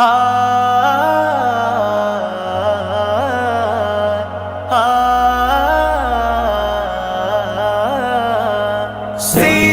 Ah, ah, ah, See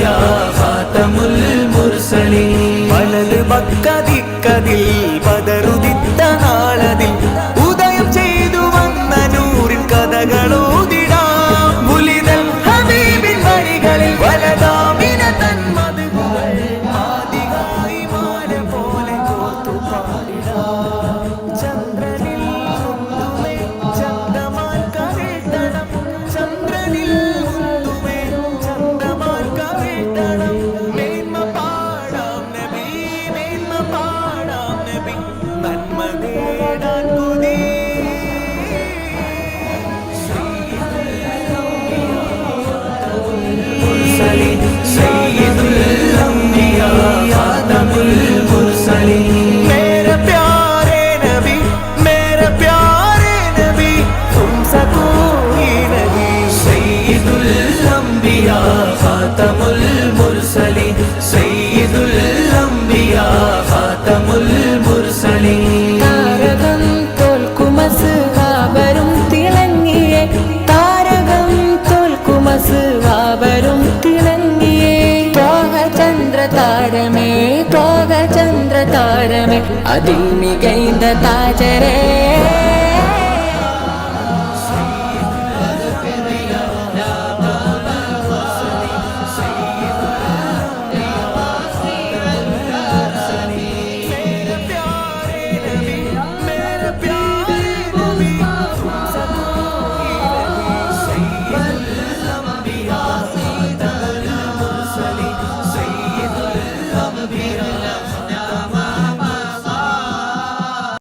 நபியா காத்தமுல் முர்சலி பலது பக்கதிக்கதில் الأنبياء خاتم المرسلين താരകം തോൽക്കും അസുഹാബരും തിളങ്ങിയേ താരകം തോൽക്കും അസുഹാബരും തിളങ്ങിയേ തോഹ ചന്ദ്ര താരമേ തോഹ ചന്ദ്ര താരമേ അതിൽ മികൈന്ത താജരേ